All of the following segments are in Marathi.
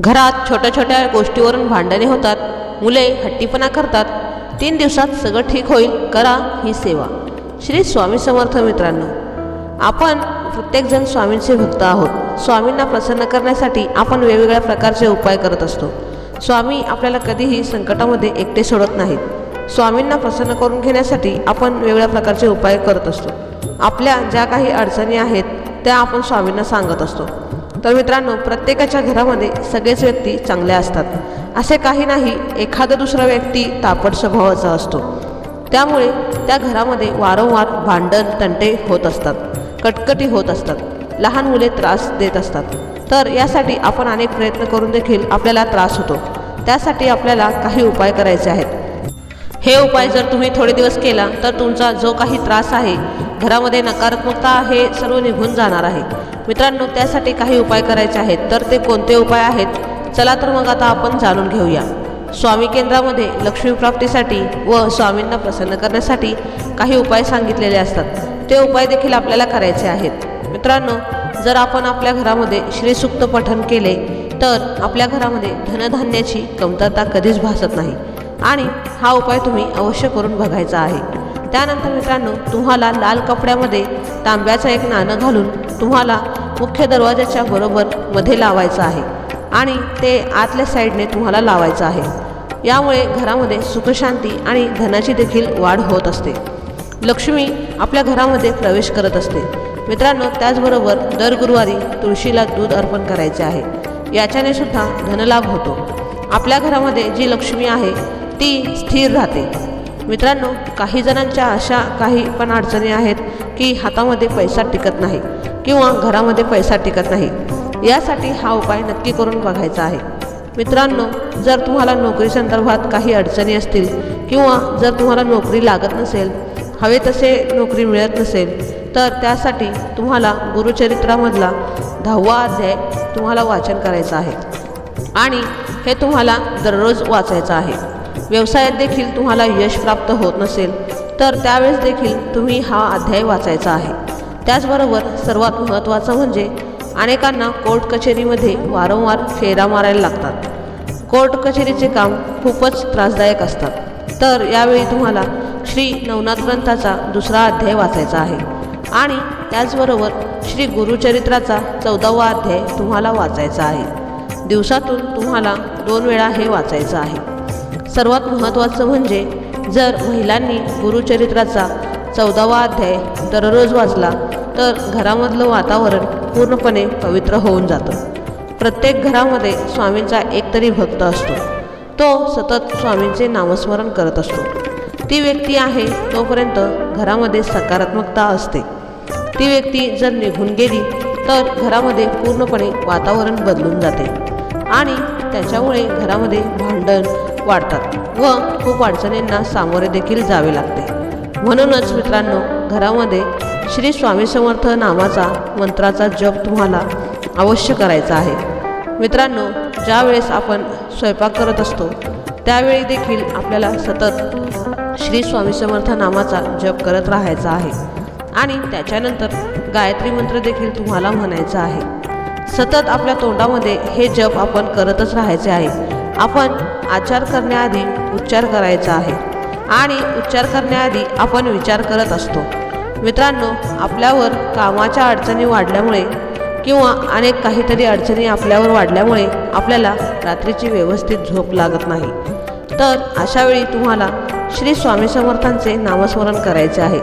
घरात छोट्या छोट्या गोष्टीवरून भांडणे होतात मुले हट्टीपणा करतात. तीन दिवसात सगळं ठीक होईल करा ही सेवा. श्री स्वामी समर्थ मित्रांनो आपण प्रत्येकजण स्वामींचे भक्त आहोत. स्वामींना प्रसन्न करण्यासाठी आपण वेगवेगळ्या प्रकारचे उपाय करत असतो. स्वामी आपल्याला कधीही संकटामध्ये एकटे सोडत नाहीत. स्वामींना प्रसन्न करून घेण्यासाठी आपण वेगवेगळ्या प्रकारचे उपाय करत असतो. आपल्या ज्या काही अडचणी आहेत त्या आपण स्वामींना सांगत असतो. तर मित्रांनो प्रत्येकाच्या घरामध्ये सगळेच व्यक्ती चांगल्या असतात. असे काही नाही एखादा दुसरा व्यक्ती तापट स्वभावाचा असतो. त्यामुळे त्या घरामध्ये वारंवार भांडण तंटे होत असतात कटकटी होत असतात लहान मुले त्रास देत असतात. तर यासाठी आपण अनेक प्रयत्न करून देखील आपल्याला त्रास होतो. त्यासाठी आपल्याला काही उपाय करायचे आहेत. हे उपाय जर तुम्ही थोडे दिवस केला तर तुमचा जो काही त्रास आहे घरामध्ये नकारात्मकता हे सर्व निघून जाणार आहे. मित्रांनो त्यासाठी काही उपाय करायचे आहेत. तर ते कोणते उपाय आहेत? चला तर मग आता आपण जाणून घेऊया. स्वामी केंद्रामध्ये लक्ष्मी प्राप्तीसाठी व स्वामींना प्रसन्न करण्यासाठी काही उपाय सांगितलेले असतात. ते उपाय देखील आपल्याला करायचे आहेत. मित्रांनो जर आपण आपल्या घरामध्ये श्रीसुक्त पठण केले तर आपल्या घरामध्ये धनधान्याची कमतरता कधीच भासत नाही. आणि हा उपाय तुम्ही अवश्य करून बघायचा आहे. त्यानंतर मित्रांनो तुम्हाला लाल कपड्यामध्ये तांब्याचं एक नाणं घालून तुम्हाला मुख्य दरवाजाच्या बरोबर मध्ये लावायचं आहे आणि ते आतल्या साईडने तुम्हाला लावायचं आहे. यामुळे घरामध्ये सुखशांती आणि धनाची देखील वाढ होत असते. लक्ष्मी आपल्या घरामध्ये प्रवेश करत असते. मित्रांनो त्याचबरोबर दर गुरुवारी तुळशीला दूध अर्पण करायचे आहे. याच्याने सुद्धा धनलाभ होतो. आपल्या घरामध्ये जी लक्ष्मी आहे ती स्थिर राहते. मित्रांनो काही जणांच्या अशा काही पण अडचणी आहेत की हातामध्ये पैसा टिकत नाही किंवा घरामध्ये पैसा टिकत नाही. यासाठी हा उपाय नक्की करून बघायचा आहे. मित्रांनो जर तुम्हाला नोकरी संदर्भात काही अडचणी असतील किंवा जर तुम्हाला नोकरी लागत नसेल हवे तसे नोकरी मिळत नसेल तर त्यासाठी तुम्हाला गुरुचरित्रामधला दहावा अध्याय तुम्हाला वाचन करायचं आहे. आणि हे तुम्हाला दररोज वाचायचं आहे. व्यवसायात देखील तुम्हाला यश प्राप्त होत नसेल तर त्यावेळेस देखील तुम्ही हा अध्याय वाचायचा आहे. त्याचबरोबर सर्वात महत्त्वाचं म्हणजे अनेकांना कोर्ट कचेरीमध्ये वारंवार फेरा मारायला लागतात. कोर्ट कचेरीचे काम खूपच त्रासदायक असतात. तर यावेळी तुम्हाला श्री नवनाथ ग्रंथाचा दुसरा अध्याय वाचायचा आहे आणि त्याचबरोबर श्री गुरुचरित्राचा चौदावा अध्याय तुम्हाला वाचायचा आहे. दिवसातून तुम्हाला दोन वेळा हे वाचायचं आहे. सर्वात महत्त्वाचं म्हणजे जर महिलांनी गुरुचरित्राचा चौदावा अध्याय दररोज वाचला तर घरामधलं वातावरण पूर्णपणे पवित्र होऊन जातं. प्रत्येक घरामध्ये स्वामींचा एकतरी भक्त असतो. तो सतत स्वामींचे नामस्मरण करत असतो. ती व्यक्ती आहे तोपर्यंत घरामध्ये सकारात्मकता असते. ती व्यक्ती जर निघून गेली तर घरामध्ये पूर्णपणे वातावरण बदलून जाते. आणि त्याच्यामुळे घरामध्ये भांडण वाढतात व खूप अडचणींना सामोरे देखील जावे लागते. म्हणूनच मित्रांनो घरामध्ये श्री स्वामी समर्थ नामाचा मंत्राचा जप तुम्हाला अवश्य करायचा आहे. मित्रांनो ज्यावेळेस आपण स्वयंपाक करत असतो त्यावेळी देखील आपल्याला सतत श्री स्वामी समर्थ नामाचा जप करत राहायचा आहे. आणि त्याच्यानंतर गायत्री मंत्र देखील तुम्हाला म्हणायचा आहे. सतत आपल्या तोंडामध्ये हे जप आपण करतच राहायचे आहे. आपण आचार करण्याआधी उच्चार करायचा आहे. आणि उच्चार करण्याआधी आपण विचार करत असतो. मित्रांनो आपल्यावर कामाच्या अडचणी वाढल्यामुळे किंवा अनेक काहीतरी अडचणी आपल्यावर वाढल्यामुळे आपल्याला रात्रीची व्यवस्थित झोप लागत नाही. तर अशावेळी तुम्हाला श्री स्वामी समर्थांचे नामस्मरण करायचे आहे.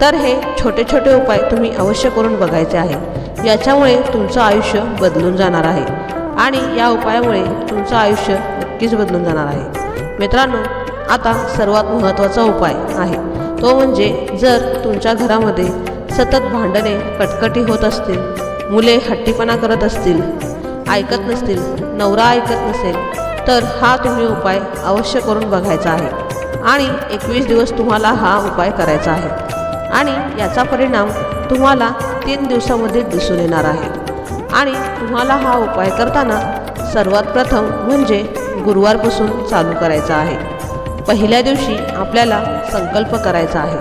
तर हे छोटे छोटे उपाय तुम्ही अवश्य करून बघायचे आहे. याच्यामुळे तुमचं आयुष्य बदलून जाणार आहे. आणि या उपायामुळे तुमचं आयुष्य नक्कीच बदलून जाणार आहे. मित्रांनो आता सर्वात महत्त्वाचा उपाय आहे. तो म्हणजे जर तुमच्या घरामध्ये सतत भांडणे कटकटी होत असतील मुले हट्टीपणा करत असतील ऐकत नसतील नवरा ऐकत नसेल तर हा तुम्ही उपाय अवश्य करून बघायचा आहे. आणि एकवीस दिवस तुम्हाला हा उपाय करायचा आहे. आणि याचा परिणाम तुम्हाला तीन दिवसामध्ये दिसून येणार आहे. आणि तुम्हाला हा उपाय करताना सर्वात प्रथम म्हणजे गुरुवारपासून चालू करायचा आहे. पहिल्या दिवशी आपल्याला संकल्प करायचा आहे.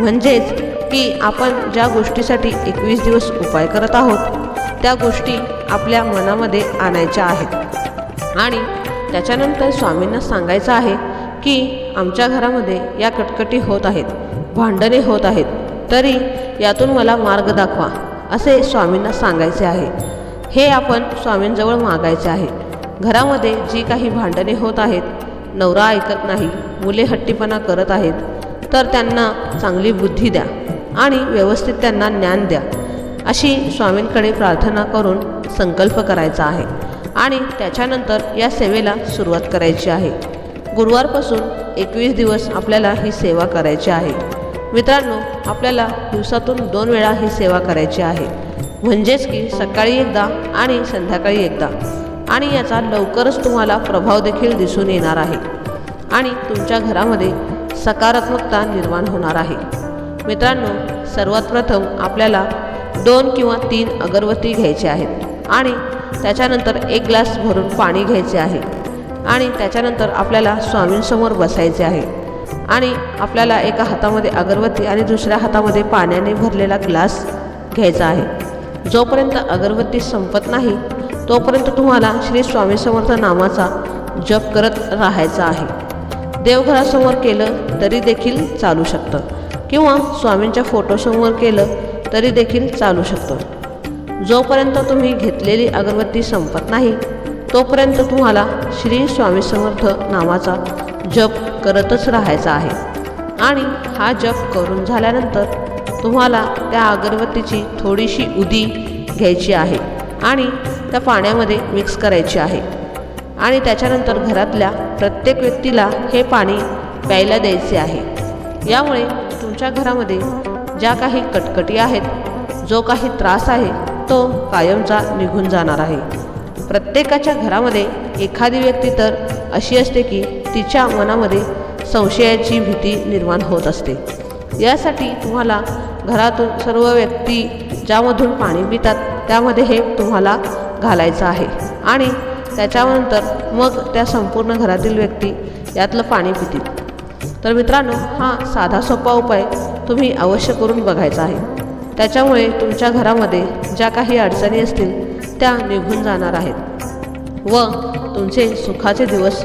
म्हणजेच की आपण ज्या गोष्टीसाठी एकवीस दिवस उपाय करत आहोत त्या गोष्टी आपल्या मनामध्ये आणायच्या आहेत. आणि त्याच्यानंतर स्वामींना सांगायचं आहे की आमच्या घरामध्ये या कटकटी होत आहेत भांडणे होत आहेत तरी यातून मला मार्ग दाखवा. असे स्वामींना सांगायचे आहे. हे आपण स्वामींजवळ मागायचे आहे. घरामध्ये जी काही भांडणे होत आहेत नवरा ऐकत नाही मुले हट्टीपणा करत आहेत तर त्यांना चांगली बुद्धी द्या आणि व्यवस्थित त्यांना ज्ञान द्या. अशी स्वामींकडे प्रार्थना करून संकल्प करायचा आहे आणि त्याच्यानंतर या सेवेला सुरुवात करायची आहे. गुरुवारपासून एकवीस दिवस आपल्याला ही सेवा करायची आहे. मित्रांनो आपल्याला दिवसातून दोन वेळा ही सेवा करायची आहे. म्हणजेच की सकाळी एकदा आणि संध्याकाळी एकदा. आणि याचा लवकरच तुम्हाला प्रभाव देखील दिसून येणार आहे. आणि तुमच्या घरामध्ये सकारात्मकता निर्माण होणार आहे. मित्रांनो सर्वात प्रथम आपल्याला दोन किंवा तीन अगरबत्ती घ्यायचे आहेत. आणि त्याच्यानंतर एक ग्लास भरून पाणी घ्यायचे आहे. आणि त्याच्यानंतर आपल्याला स्वामींसमोर बसायचे आहे. आणि आपल्याला एका हातामध्ये अगरबत्ती आणि दुसऱ्या हातामध्ये पाण्याने भरलेला ग्लास घ्यायचा आहे. जोपर्यंत अगरबत्ती संपत नाही तोपर्यंत तुम्हाला श्री स्वामी समर्थ नामाचा जप करत राहायचा आहे. देवघरासमोर केलं तरी देखील चालू शकतं. किंवा स्वामींच्या फोटोसमोर केलं तरी देखील चालू शकतं. जोपर्यंत तुम्ही घेतलेली अगरबत्ती संपत नाही तोपर्यंत तुम्हाला श्री स्वामी समर्थ नामाचा जप करतच राहायचा आहे. आणि हा जप करून झाल्यानंतर तुम्हाला त्या अगरबत्तीची थोडीशी उदी घ्यायची आहे आणि त्या पाण्यामध्ये मिक्स करायची आहे. आणि त्याच्यानंतर घरातल्या प्रत्येक व्यक्तीला हे पाणी प्यायला द्यायचे आहे. यामुळे तुमच्या घरामध्ये ज्या काही कटकटी आहेत जो काही त्रास आहे तो कायमचा निघून जाणार आहे. प्रत्येकाच्या घरामध्ये एखादी व्यक्ती तर अशी असते की तिच्या मनामध्ये संशयाची भीती निर्माण होत असते. यासाठी तुम्हाला घरातून सर्व व्यक्ती ज्यामधून पाणी पितात त्यामध्ये हे तुम्हाला घालायचं आहे. आणि त्याच्यानंतर मग त्या संपूर्ण घरातील व्यक्ती यातलं पाणी पितील. तर मित्रांनो हा साधा सोपा उपाय तुम्ही अवश्य करून बघायचा आहे. त्याच्यामुळे तुमच्या घरामध्ये ज्या काही अडचणी असतील त्या निघून जाणार आहेत. व तुमचे सुखाचे दिवस